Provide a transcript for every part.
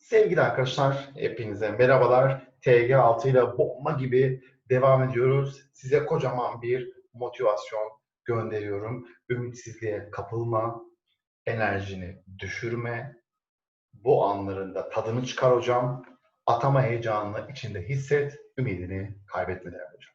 Sevgili arkadaşlar, hepinize merhabalar. TG6 ile bomba gibi devam ediyoruz. Size kocaman bir motivasyon gönderiyorum. Ümitsizliğe kapılma, enerjini düşürme. Bu anlarında tadını çıkar hocam. Atama heyecanını içinde hisset, ümidini kaybetme değerli hocam.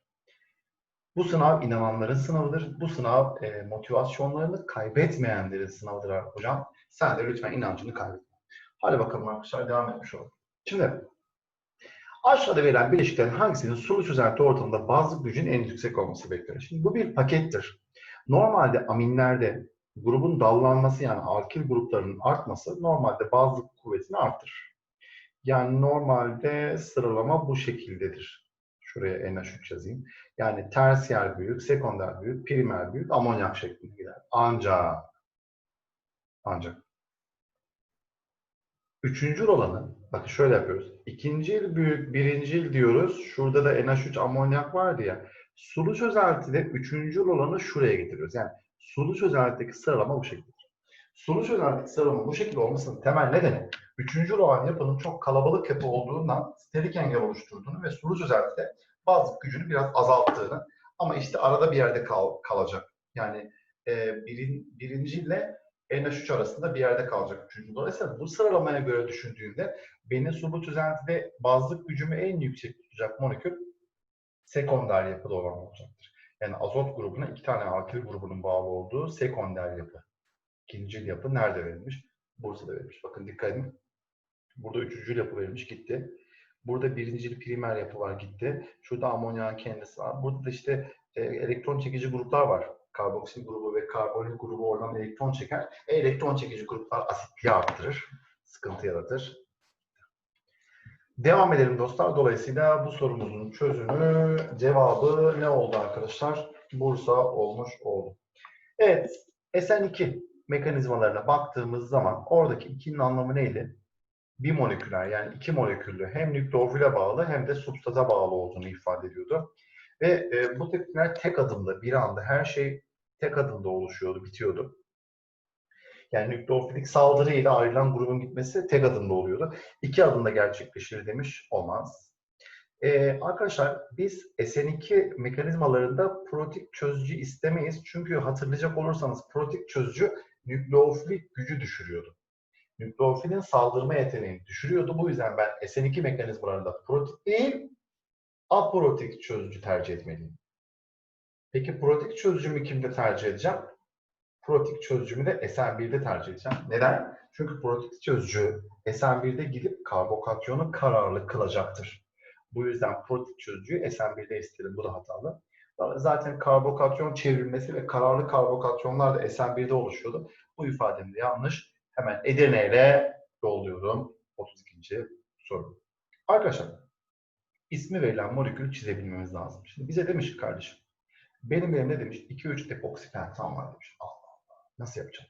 Bu sınav inananların sınavıdır. Bu sınav e, motivasyonlarını kaybetmeyenlerin sınavıdır hocam. Sen de lütfen inancını kaybetme. Hadi bakalım arkadaşlar devam etmiş olalım. Şimdi aşağıda verilen bileşiklerin hangisinin sulu çözelti ortamında bazlık gücün en yüksek olması beklenir? Şimdi bu bir pakettir. Normalde aminlerde grubun dallanması yani alkil gruplarının artması normalde bazlık kuvvetini arttırır. Yani normalde sıralama bu şekildedir. Şuraya NH3 yazayım. Yani tersiyer büyük, sekonder büyük, primer büyük, amonyak şeklinde gider. Ancak ancak Üçüncü olanı, bakın şöyle yapıyoruz. İkincil büyük, birincil diyoruz. Şurada da NH3 amonyak vardı ya. Sulu çözeltide üçüncül olanı şuraya getiriyoruz. Yani sulu çözeltideki sıralama bu şekildedir. Sulu çözeltideki sıralama bu şekilde olmasının temel nedeni üçüncül olan yapının çok kalabalık yapı olduğundan sterik engel oluşturduğunu ve sulu çözeltide bazı gücünü biraz azalttığını ama işte arada bir yerde kal, kalacak. Yani e, birin, birinciyle NH3 arasında bir yerde kalacak üçüncü. Dolayısıyla bu sıralamaya göre düşündüğünde benim sulu çözeltide bazlık gücümü en yüksek tutacak molekül sekonder yapıda olan olacaktır. Yani azot grubuna iki tane alkil grubunun bağlı olduğu sekonder yapı. İkinci yapı nerede verilmiş? Bursa'da verilmiş. Bakın dikkat edin. Burada üçüncü yapı verilmiş gitti. Burada birincil primer yapı var gitti. Şurada amonyağın kendisi var. Burada da işte e, elektron çekici gruplar var karboksil grubu ve karbonil grubu oradan elektron çeker. E, elektron çekici gruplar asitliği arttırır. Sıkıntı yaratır. Devam edelim dostlar. Dolayısıyla bu sorumuzun çözümü, cevabı ne oldu arkadaşlar? Bursa olmuş oldu. Evet, SN2 mekanizmalarına baktığımız zaman oradaki ikinin anlamı neydi? Bir moleküler yani iki moleküllü hem nükleofile bağlı hem de substrata bağlı olduğunu ifade ediyordu. Ve e, bu tepkiler tek adımda bir anda her şey tek adımda oluşuyordu, bitiyordu. Yani nükleofilik saldırıyla ayrılan grubun gitmesi tek adımda oluyordu. İki adımda gerçekleşir demiş olmaz. Ee, arkadaşlar biz SN2 mekanizmalarında protik çözücü istemeyiz. Çünkü hatırlayacak olursanız protik çözücü nükleofilik gücü düşürüyordu. Nükleofilin saldırma yeteneğini düşürüyordu. Bu yüzden ben SN2 mekanizmalarında protik değil, aprotik çözücü tercih etmeliyim. Peki protik çözücümü kimde tercih edeceğim? Protik çözücümü de SN1'de tercih edeceğim. Neden? Çünkü protik çözücü SN1'de gidip karbokatyonu kararlı kılacaktır. Bu yüzden protik çözücüyü SN1'de istedim. Bu da hatalı. Zaten karbokatyon çevrilmesi ve kararlı karbokatyonlar da SN1'de oluşuyordu. Bu ifadem de yanlış. Hemen Edirne ile yolluyorum. 32. soru. Arkadaşlar ismi verilen molekülü çizebilmemiz lazım. Şimdi bize demiş kardeşim benim elimde demiş 2-3 epoksi pentan var demiş. Allah Allah. Nasıl yapacağım?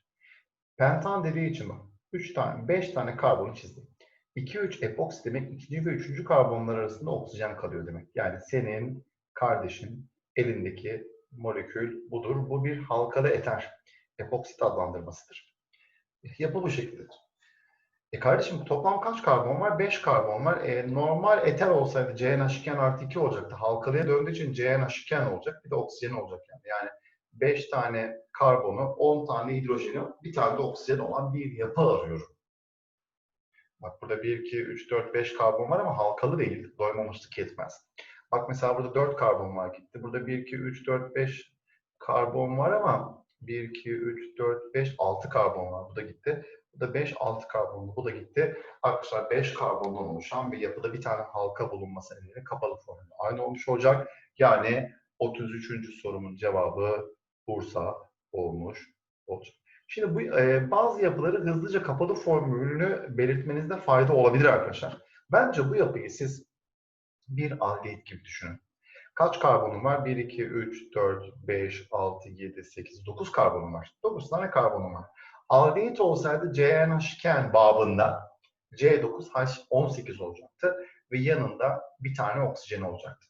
Pentan dediği için bak 3 tane 5 tane karbonu çizdim. 2-3 epoksi demek ikinci ve üçüncü karbonlar arasında oksijen kalıyor demek. Yani senin kardeşin elindeki molekül budur. Bu bir halkalı eter. Epoksit adlandırmasıdır. Yapı bu şekildedir. E kardeşim toplam kaç karbon var? 5 karbon var. E, normal eter olsaydı CnH2 artı 2 olacaktı. Halkalıya döndüğü için CnH2 olacak. Bir de oksijen olacak yani. Yani 5 tane karbonu, 10 tane hidrojeni, bir tane de oksijen olan bir yapı arıyorum. Bak burada 1, 2, 3, 4, 5 karbon var ama halkalı değil. Doymamışlık yetmez. Bak mesela burada 4 karbon var gitti. Burada 1, 2, 3, 4, 5 karbon var ama 1, 2, 3, 4, 5, 6 karbon var. Bu da gitti. Bu da 5 6 karbonlu. Bu da gitti. Arkadaşlar 5 karbondan oluşan bir yapıda bir tane halka bulunması nedeniyle kapalı formülü aynı olmuş olacak. Yani 33. sorumun cevabı Bursa olmuş olacak. Şimdi bu e, bazı yapıları hızlıca kapalı formülünü belirtmenizde fayda olabilir arkadaşlar. Bence bu yapıyı siz bir aldehit gibi düşünün. Kaç karbonum var? 1, 2, 3, 4, 5, 6, 7, 8, 9 karbonum var. 9 tane karbonum var. Aldehit olsaydı CnH2 babında C9H18 olacaktı ve yanında bir tane oksijen olacaktı.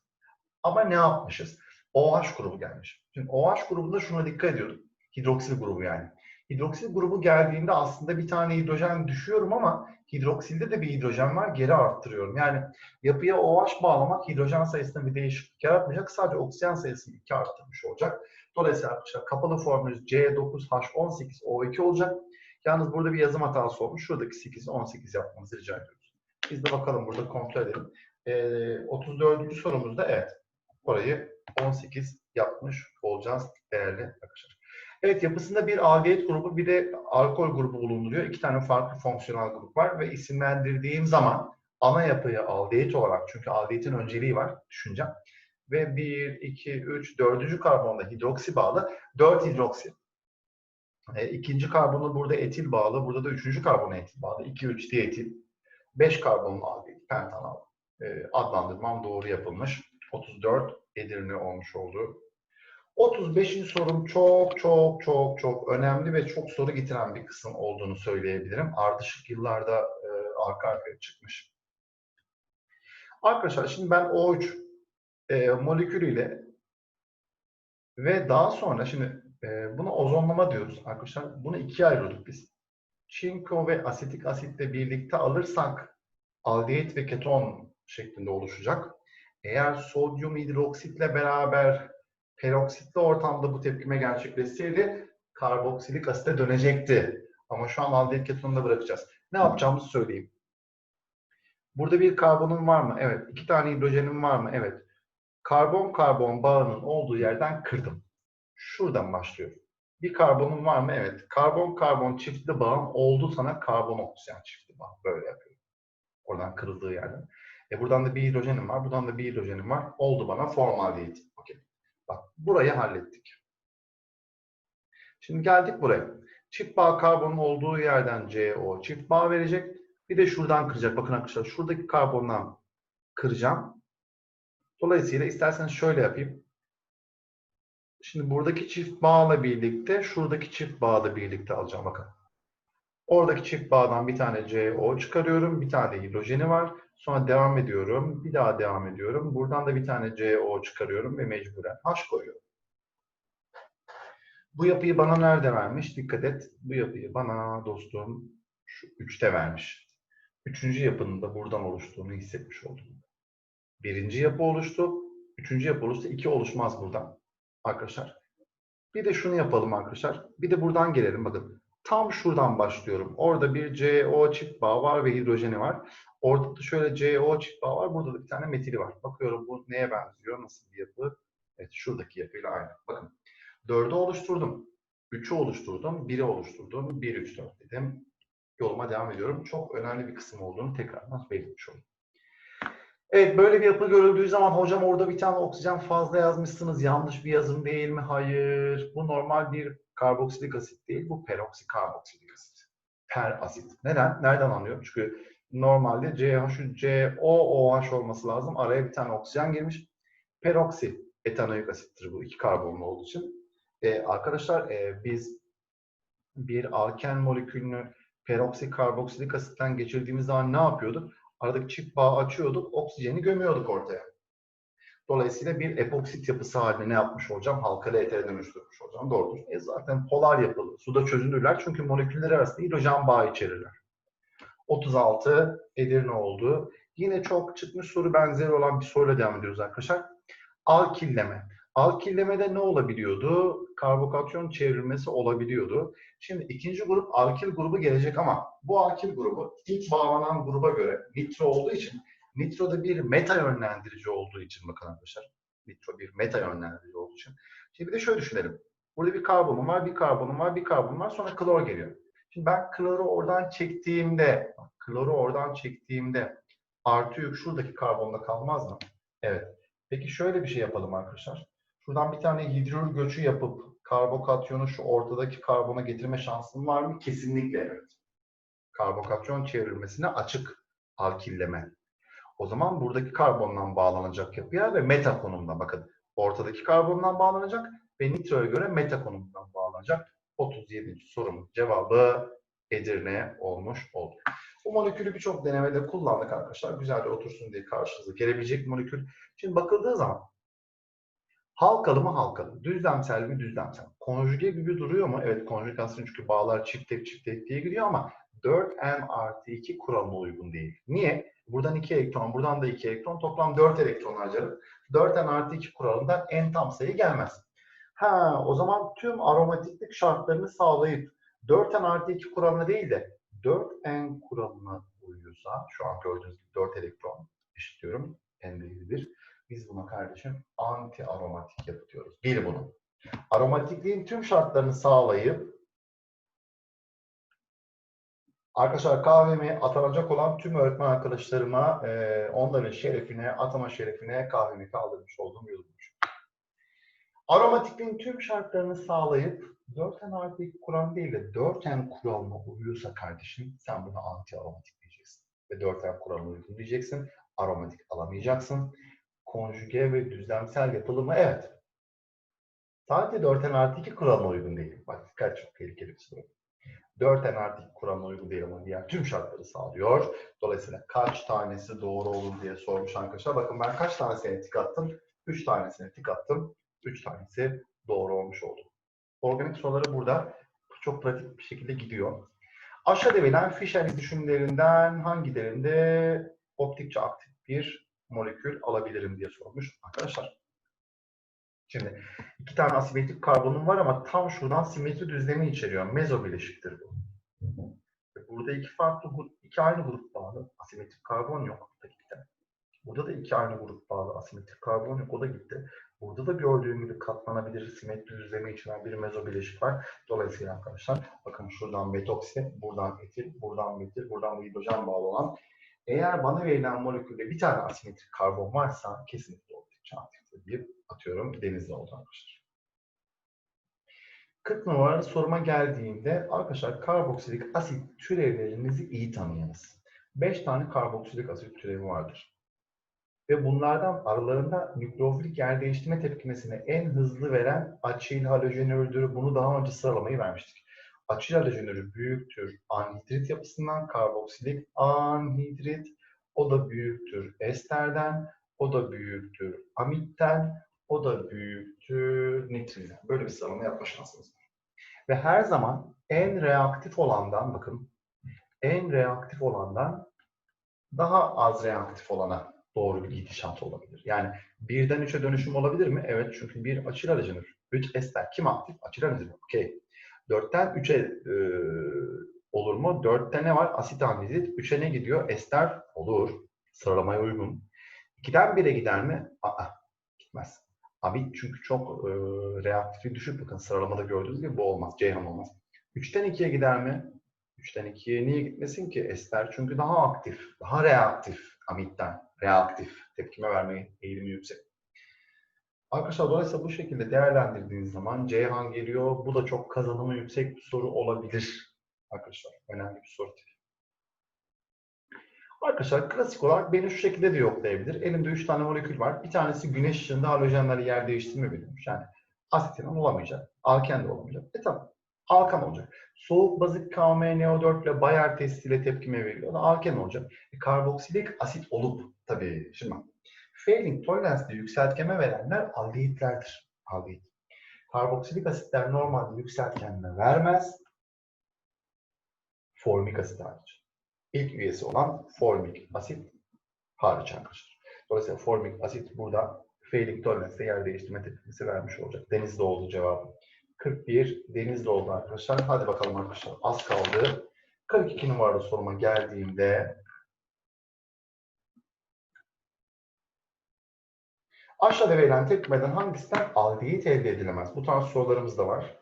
Ama ne yapmışız? OH grubu gelmiş. Şimdi OH grubunda şuna dikkat ediyorduk. Hidroksil grubu yani. Hidroksil grubu geldiğinde aslında bir tane hidrojen düşüyorum ama hidroksilde de bir hidrojen var geri arttırıyorum. Yani yapıya OH bağlamak hidrojen sayısında bir değişiklik yaratmayacak. Sadece oksijen sayısını 2 arttırmış olacak. Dolayısıyla arkadaşlar kapalı formülümüz C9H18O2 olacak. Yalnız burada bir yazım hatası olmuş. Şuradaki 8'i 18 yapmanızı rica ediyoruz. Biz de bakalım burada kontrol edelim. Ee, 34. sorumuzda evet orayı 18 yapmış olacağız değerli arkadaşlar. Evet yapısında bir aldehit grubu bir de alkol grubu bulunduruyor. İki tane farklı fonksiyonel grup var ve isimlendirdiğim zaman ana yapıyı aldehit olarak çünkü aldehitin önceliği var düşüneceğim. Ve 1, 2, 3, 4. karbonda hidroksi bağlı. 4 hidroksi. E, ikinci karbonu burada etil bağlı. Burada da üçüncü karbona etil bağlı. 2, 3 dietil. 5 karbonlu aldehit pentanal. E, adlandırmam doğru yapılmış. 34 Edirne olmuş oldu. 35. sorum çok çok çok çok önemli ve çok soru getiren bir kısım olduğunu söyleyebilirim. Ardışık yıllarda e, arka arkaya çıkmış. Arkadaşlar şimdi ben O3 e, molekülüyle ve daha sonra şimdi e, buna ozonlama diyoruz arkadaşlar. Bunu ikiye ayırıyorduk biz. Çinko ve asetik asitle birlikte alırsak aldehit ve keton şeklinde oluşacak. Eğer sodyum hidroksitle beraber peroksitli ortamda bu tepkime gerçekleşseydi karboksilik asite dönecekti. Ama şu an aldehit ketonunu da bırakacağız. Ne yapacağımızı söyleyeyim. Burada bir karbonun var mı? Evet. İki tane hidrojenim var mı? Evet. Karbon-karbon bağının olduğu yerden kırdım. Şuradan başlıyorum. Bir karbonun var mı? Evet. Karbon-karbon çiftli bağım oldu sana karbon-oksijen çiftli bağ. Böyle yapıyorum. Oradan kırıldığı yerden. E buradan da bir hidrojenim var. Buradan da bir hidrojenim var. Oldu bana formaldehit. Okey. Bak burayı hallettik. Şimdi geldik buraya. Çift bağ karbonun olduğu yerden CO çift bağ verecek. Bir de şuradan kıracak. Bakın arkadaşlar şuradaki karbondan kıracağım. Dolayısıyla isterseniz şöyle yapayım. Şimdi buradaki çift bağla birlikte şuradaki çift bağı da birlikte alacağım. Bakın. Oradaki çift bağdan bir tane CO çıkarıyorum. Bir tane hidrojeni var. Sonra devam ediyorum. Bir daha devam ediyorum. Buradan da bir tane CO çıkarıyorum ve mecburen H koyuyorum. Bu yapıyı bana nerede vermiş? Dikkat et. Bu yapıyı bana dostum şu üçte vermiş. Üçüncü yapının da buradan oluştuğunu hissetmiş oldum. Birinci yapı oluştu. Üçüncü yapı oluştu. İki oluşmaz buradan. Arkadaşlar. Bir de şunu yapalım arkadaşlar. Bir de buradan gelelim. Bakın. Tam şuradan başlıyorum. Orada bir CO çift bağ var ve hidrojeni var. Orada da şöyle CO çift bağ var. Burada da bir tane metili var. Bakıyorum bu neye benziyor? Nasıl bir yapı? Evet şuradaki yapıyla aynı. Bakın. Dördü oluşturdum. Üçü oluşturdum. Biri oluşturdum. Bir, üç, dört dedim. Yoluma devam ediyorum. Çok önemli bir kısım olduğunu tekrardan belirtmiş oldum. Evet böyle bir yapı görüldüğü zaman hocam orada bir tane oksijen fazla yazmışsınız. Yanlış bir yazım değil mi? Hayır. Bu normal bir karboksilik asit değil. Bu peroksikarboksilik asit. Per asit. Neden? Nereden anlıyorum? Çünkü normalde CH3 COOH olması lazım. Araya bir tane oksijen girmiş. Peroksi etanoik asittir bu. iki karbonlu olduğu için. Ee, arkadaşlar e, biz bir alken molekülünü peroksikarboksilik asitten geçirdiğimiz zaman ne yapıyorduk? Aradaki çift bağı açıyorduk, oksijeni gömüyorduk ortaya. Dolayısıyla bir epoksit yapısı haline ne yapmış olacağım? Halkalı etere dönüştürmüş olacağım. Doğrudur. E zaten polar yapılı. Suda çözünürler çünkü moleküller arasında hidrojen bağı içerirler. 36 Edirne oldu. Yine çok çıkmış soru benzeri olan bir soruyla devam ediyoruz arkadaşlar. Alkilleme. Alkillemede ne olabiliyordu? Karbokasyon çevrilmesi olabiliyordu. Şimdi ikinci grup alkil grubu gelecek ama bu alkil grubu ilk bağlanan gruba göre nitro olduğu için nitro da bir meta yönlendirici olduğu için bakın arkadaşlar. Nitro bir meta yönlendirici olduğu için. Şimdi bir de şöyle düşünelim. Burada bir karbonum var, bir karbonum var, bir karbonum var sonra klor geliyor. Şimdi ben kloru oradan çektiğimde, kloru oradan çektiğimde artı yük şuradaki karbonda kalmaz mı? Evet. Peki şöyle bir şey yapalım arkadaşlar. Şuradan bir tane hidrür göçü yapıp karbokatyonu şu ortadaki karbona getirme şansım var mı? Kesinlikle evet. Karbokatyon çevrilmesine açık alkilleme. O zaman buradaki karbondan bağlanacak yapıya ve meta konumda bakın. Ortadaki karbondan bağlanacak ve nitroya göre meta konumundan bağlanacak. 37. sorunun cevabı Edirne olmuş oldu. Bu molekülü birçok denemede kullandık arkadaşlar. Güzel de otursun diye karşınıza gelebilecek molekül. Şimdi bakıldığı zaman Halkalı mı halkalı? Düzlemsel mi düzlemsel? Konjüge gibi duruyor mu? Evet konjügasyon çünkü bağlar çift tek çift tek diye gidiyor ama 4n artı 2 kuralına uygun değil. Niye? Buradan 2 elektron, buradan da 2 elektron. Toplam 4 elektron harcarım. 4n artı 2 kuralından n tam sayı gelmez. Ha, o zaman tüm aromatiklik şartlarını sağlayıp 4n artı 2 kuralına değil de 4n kuralına uyuyorsa, şu an gördüğünüz gibi 4 elektron eşitliyorum, n değeri 1. Biz buna kardeşim anti aromatik yapı diyoruz. Bil bunu. Aromatikliğin tüm şartlarını sağlayıp Arkadaşlar kahvemi atanacak olan tüm öğretmen arkadaşlarıma e, onların şerefine, atama şerefine kahvemi kaldırmış olduğum yorulmuş. Aromatikliğin tüm şartlarını sağlayıp 4n artı 2 kural değil de 4n kuralına uyuyorsa kardeşim sen buna anti aromatik diyeceksin. Ve 4n kuralına uygun diyeceksin. Aromatik alamayacaksın. Konjüge ve düzlemsel yapılı mı? Evet. Sadece 4n artı 2 kuralına uygun değil. Bak dikkat çok tehlikeli bir soru. 4n artı 2 kuralına ama diğer tüm şartları sağlıyor. Dolayısıyla kaç tanesi doğru olur diye sormuş arkadaşlar. Bakın ben kaç tanesine tik attım? 3 tanesine tik attım. 3 tanesi doğru olmuş oldu. Organik soruları burada çok pratik bir şekilde gidiyor. Aşağıda verilen Fisher düşümlerinden hangilerinde optikçe aktif bir molekül alabilirim diye sormuş arkadaşlar. Şimdi iki tane asimetrik karbonum var ama tam şuradan simetri düzlemi içeriyor. Mezo bileşiktir bu. Burada iki farklı iki aynı grup bağlı. Asimetrik karbon yok. O da. Burada da iki aynı grup bağlı. Asimetrik karbon yok. O da gitti. Burada da gördüğüm gibi katlanabilir simetri düzlemi içeren bir mezo bileşik var. Dolayısıyla arkadaşlar bakın şuradan metoksi, buradan etil, buradan metil, buradan hidrojen bağlı olan eğer bana verilen molekülde bir tane asimetrik karbon varsa kesinlikle optikçe aktiftir diye atıyorum denizde oldu arkadaşlar. 40 numaralı soruma geldiğinde arkadaşlar karboksilik asit türevlerinizi iyi tanıyınız. 5 tane karboksilik asit türevi vardır. Ve bunlardan aralarında nükleofilik yer değiştirme tepkimesini en hızlı veren açil halojenürdür. Bunu daha önce sıralamayı vermiştik. Açil halojenürü büyüktür anhidrit yapısından, karboksilik anhidrit. O da büyüktür esterden, o da büyüktür amitten, o da büyüktür nitrinden. Böyle bir sıralama yapma şansınız var. Ve her zaman en reaktif olandan, bakın, en reaktif olandan daha az reaktif olana doğru bir gidişat olabilir. Yani birden üçe dönüşüm olabilir mi? Evet çünkü bir açıl halojenür. Üç ester. Kim aktif? Açıl halojenür. Okey. Dörtten üçe e, olur mu? Dörtte ne var? Asit anhidrit. Üçe ne gidiyor? Ester olur. Sıralamaya uygun. İkiden bire gider mi? Aa, gitmez. Abi çünkü çok e, reaktifi düşük. Bakın sıralamada gördüğünüz gibi bu olmaz. Ceyhan olmaz. Üçten ikiye gider mi? Üçten ikiye niye gitmesin ki? Ester çünkü daha aktif, daha reaktif amitten. Reaktif. Tepkime verme eğilimi yüksek. Arkadaşlar dolayısıyla bu şekilde değerlendirdiğiniz zaman Ceyhan geliyor. Bu da çok kazanımı yüksek bir soru olabilir. Arkadaşlar önemli bir soru tipi. Arkadaşlar klasik olarak beni şu şekilde de yoklayabilir. Elimde 3 tane molekül var. Bir tanesi güneş ışığında halojenleri yer değiştirme biliyormuş. Yani asitinon olamayacak. Alken de olamayacak. E tamam. Alkan olacak. Soğuk bazik KMNO4 ile Bayer testiyle tepkime veriliyor. Da alken olacak. E, karboksilik asit olup tabii şimdi bak. Failing tolerance'de yükseltgeme verenler aldehitlerdir. Aldehit. Karboksilik asitler normalde yükseltgenme vermez. Formik asit hariç. İlk üyesi olan formik asit hariç arkadaşlar. Dolayısıyla formik asit burada failing tolerance'de yer değiştirme tepkisi vermiş olacak. Denizde oldu cevabı. 41 denizde oldu arkadaşlar. Hadi bakalım arkadaşlar. Az kaldı. 42 numaralı soruma geldiğimde aşağıda verilen tepkimeden hangisinden aldehit elde edilemez? Bu tarz sorularımız da var.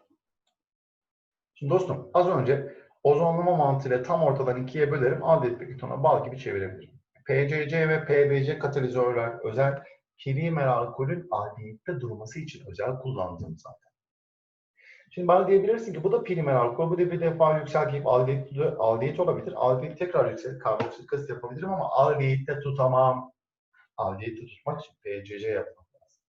Şimdi dostum az önce ozonlama mantığıyla tam ortadan ikiye bölerim. Aldehit ketona bal gibi çevirebilirim. PCC ve PBC katalizörler özel primer alkolün aldehitte durması için özel kullandığım zaten. Şimdi bana diyebilirsin ki bu da primer alkol, bu da bir defa yükseltip aldehit, aldehit olabilir. Aldehit tekrar yükseltip karboksit asit yapabilirim ama aldehitte tutamam. Aldehitte tutmak için PCC yapmak lazım.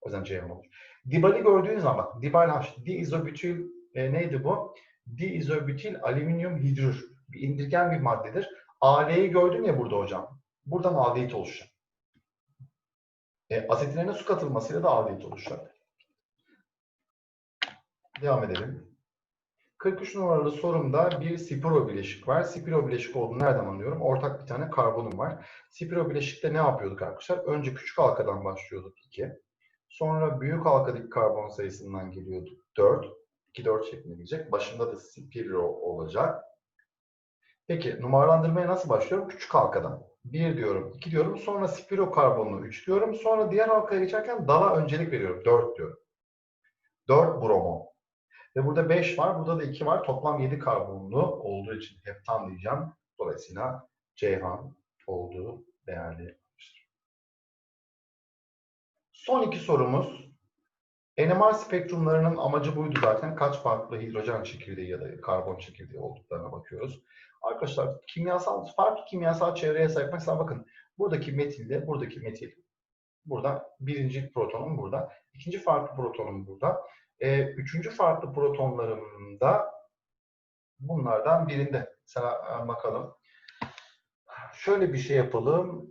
O yüzden C olur. Dibali gördüğün zaman dibal H, diizobutil e, neydi bu? Diizobutil alüminyum hidrür. Bir indirgen bir maddedir. AL'yi gördün ya burada hocam. Buradan aldehit oluşacak. E, asetilene su katılmasıyla da aldehit oluşacak. Devam edelim. 43 numaralı sorumda bir spiro bileşik var. Spiro bileşik olduğunu nereden anlıyorum? Ortak bir tane karbonum var. Spiro bileşikte ne yapıyorduk arkadaşlar? Önce küçük halkadan başlıyorduk 2. Sonra büyük halkadaki karbon sayısından geliyorduk 4. 2 4 şeklinde gelecek. Başında da spiro olacak. Peki numaralandırmaya nasıl başlıyorum? Küçük halkadan. 1 diyorum, 2 diyorum. Sonra spiro karbonlu 3 diyorum. Sonra diğer halkaya geçerken dala öncelik veriyorum. 4 diyorum. 4 bromo. Ve burada 5 var, burada da 2 var. Toplam 7 karbonlu olduğu için heptan diyeceğim. Dolayısıyla Ceyhan olduğu değerli. Son iki sorumuz. NMR spektrumlarının amacı buydu zaten. Kaç farklı hidrojen çekirdeği ya da karbon çekirdeği olduklarına bakıyoruz. Arkadaşlar kimyasal, farklı kimyasal çevreye sahip. Mesela bakın buradaki metilde, buradaki metil. Burada birinci protonum burada. ikinci farklı protonum burada. E, üçüncü farklı protonlarım da bunlardan birinde. Mesela bakalım. Şöyle bir şey yapalım.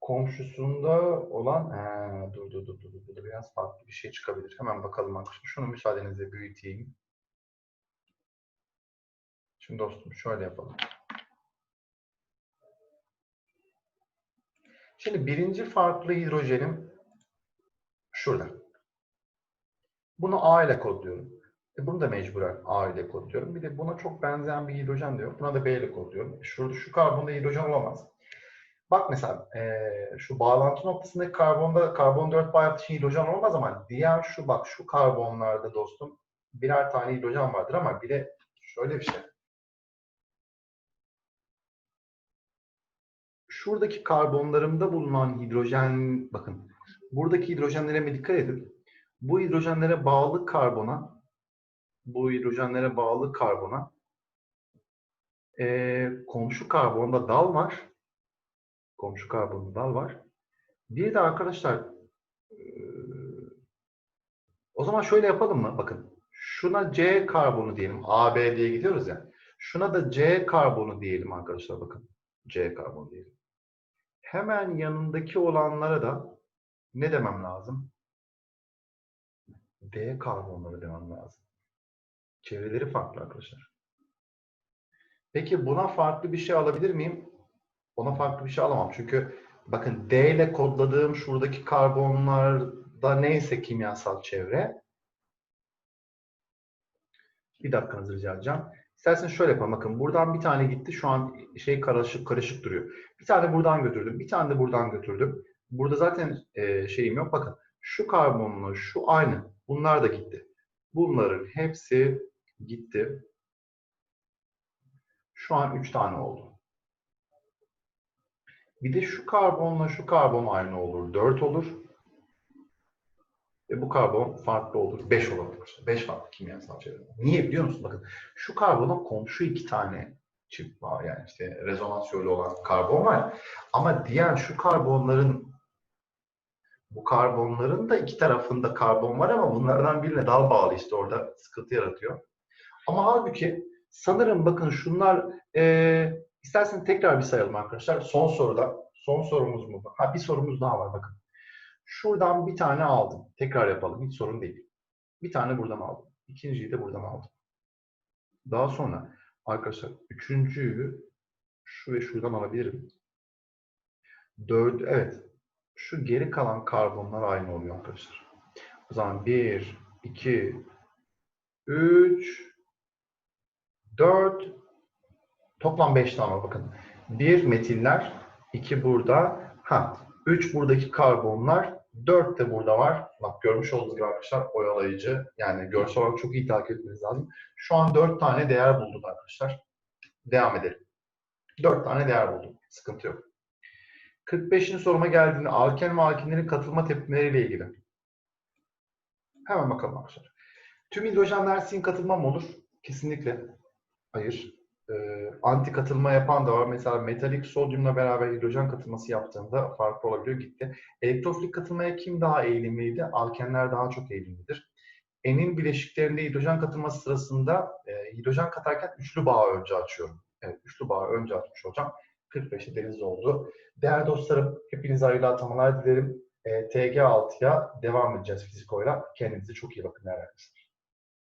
Komşusunda olan ee, dur dur dur dur burada biraz farklı bir şey çıkabilir. Hemen bakalım arkadaşlar. Şunu müsaadenizle büyüteyim. Şimdi dostum şöyle yapalım. Şimdi birinci farklı hidrojenim şurada. Bunu A ile kodluyorum. E bunu da mecburen A ile kodluyorum. Bir de buna çok benzeyen bir hidrojen de yok. Buna da B ile kodluyorum. Şurada şu karbonda hidrojen olamaz. Bak mesela e, şu bağlantı noktasındaki karbonda karbon 4 bağ yaptığı için hidrojen olmaz ama diğer şu bak şu karbonlarda dostum birer tane hidrojen vardır ama bir de şöyle bir şey. Şuradaki karbonlarımda bulunan hidrojen bakın buradaki hidrojenlere mi dikkat edin. Bu hidrojenlere bağlı karbona bu hidrojenlere bağlı karbona e, komşu karbonda dal var komşu karbonlu dal var. Bir de arkadaşlar o zaman şöyle yapalım mı? Bakın şuna C karbonu diyelim. A, diye gidiyoruz ya. Şuna da C karbonu diyelim arkadaşlar bakın. C karbonu diyelim. Hemen yanındaki olanlara da ne demem lazım? D karbonları demem lazım. Çevreleri farklı arkadaşlar. Peki buna farklı bir şey alabilir miyim? Ona farklı bir şey alamam. Çünkü bakın D ile kodladığım şuradaki karbonlarda neyse kimyasal çevre. Bir dakikanızı rica edeceğim. İsterseniz şöyle yapalım. Bakın buradan bir tane gitti. Şu an şey karışık karışık duruyor. Bir tane buradan götürdüm. Bir tane de buradan götürdüm. Burada zaten e, şeyim yok. Bakın şu karbonla şu aynı. Bunlar da gitti. Bunların hepsi gitti. Şu an 3 tane oldu. Bir de şu karbonla şu karbon aynı olur. 4 olur. Ve bu karbon farklı olur. 5 olabilir. 5 farklı kimyasal çevre. Niye biliyor musun? Bakın şu karbona komşu iki tane çift var. Yani işte rezonans yolu olan karbon var. Ama diğer şu karbonların bu karbonların da iki tarafında karbon var ama bunlardan birine dal bağlı işte orada sıkıntı yaratıyor. Ama halbuki sanırım bakın şunlar e, İsterseniz tekrar bir sayalım arkadaşlar. Son soruda, son sorumuz mu? Ha bir sorumuz daha var bakın. Şuradan bir tane aldım. Tekrar yapalım. Hiç sorun değil. Bir tane buradan aldım. İkinciyi de buradan aldım. Daha sonra arkadaşlar üçüncüyü şu ve şuradan alabilirim. Dört, evet. Şu geri kalan karbonlar aynı oluyor arkadaşlar. O zaman bir, iki, üç, dört, Toplam 5 tane var bakın. 1 metiller, 2 burada, ha 3 buradaki karbonlar, 4 de burada var. Bak görmüş olduğunuz gibi arkadaşlar oyalayıcı. Yani görsel olarak çok iyi takip etmeniz lazım. Şu an 4 tane değer bulduk arkadaşlar. Devam edelim. 4 tane değer buldum. Sıkıntı yok. 45. soruma geldiğinde alken ve alkinlerin katılma tepkimleriyle ilgili. Hemen bakalım arkadaşlar. Tüm hidrojenler sin katılma mı olur? Kesinlikle. Hayır e, anti katılma yapan da var. Mesela metalik sodyumla beraber hidrojen katılması yaptığında farklı olabiliyor gitti. Elektrofilik katılmaya kim daha eğilimliydi? Alkenler daha çok eğilimlidir. Enin bileşiklerinde hidrojen katılması sırasında e, hidrojen katarken üçlü bağı önce açıyorum. Evet, üçlü bağı önce açmış olacağım. 45'i deniz oldu. Değerli dostlarım, hepinize hayırlı atamalar dilerim. e, TG6'ya devam edeceğiz fizikoyla. Kendinize çok iyi bakın arkadaşlar.